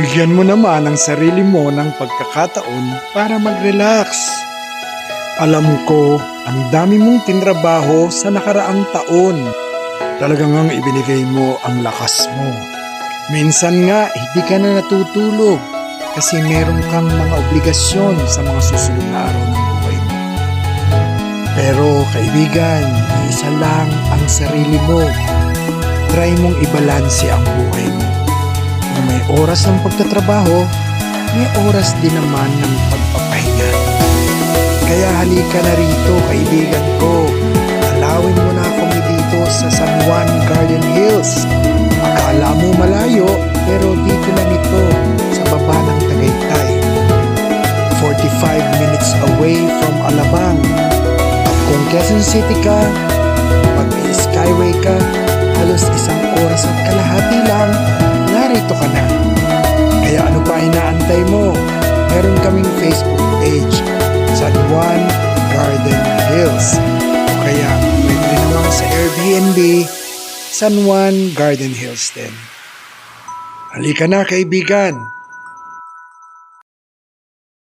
Bigyan mo naman ang sarili mo ng pagkakataon para mag-relax. Alam ko, ang dami mong tinrabaho sa nakaraang taon. Talagang ang ibinigay mo ang lakas mo. Minsan nga, hindi ka na natutulog kasi meron kang mga obligasyon sa mga susunod na araw ng buhay mo. Pero kaibigan, isa lang ang sarili mo. Try mong ibalanse ang buhay mo. Oras ng pagtatrabaho, may oras din naman ng pagpapahinga. Kaya halika na rito, kaibigan ko. Alawin mo na kami dito sa San Juan Garden Hills. Akala mo malayo, pero dito lang ito, sa baba ng Tagaytay. 45 minutes away from Alabang. At kung Quezon City ka, pag may Skyway ka, halos isang oras at kalahati lang, narito ka na. Inaantay mo? Meron kaming Facebook page, San Juan Garden Hills. O kaya pwede naman sa Airbnb, San Juan Garden Hills din. Halika na kaibigan,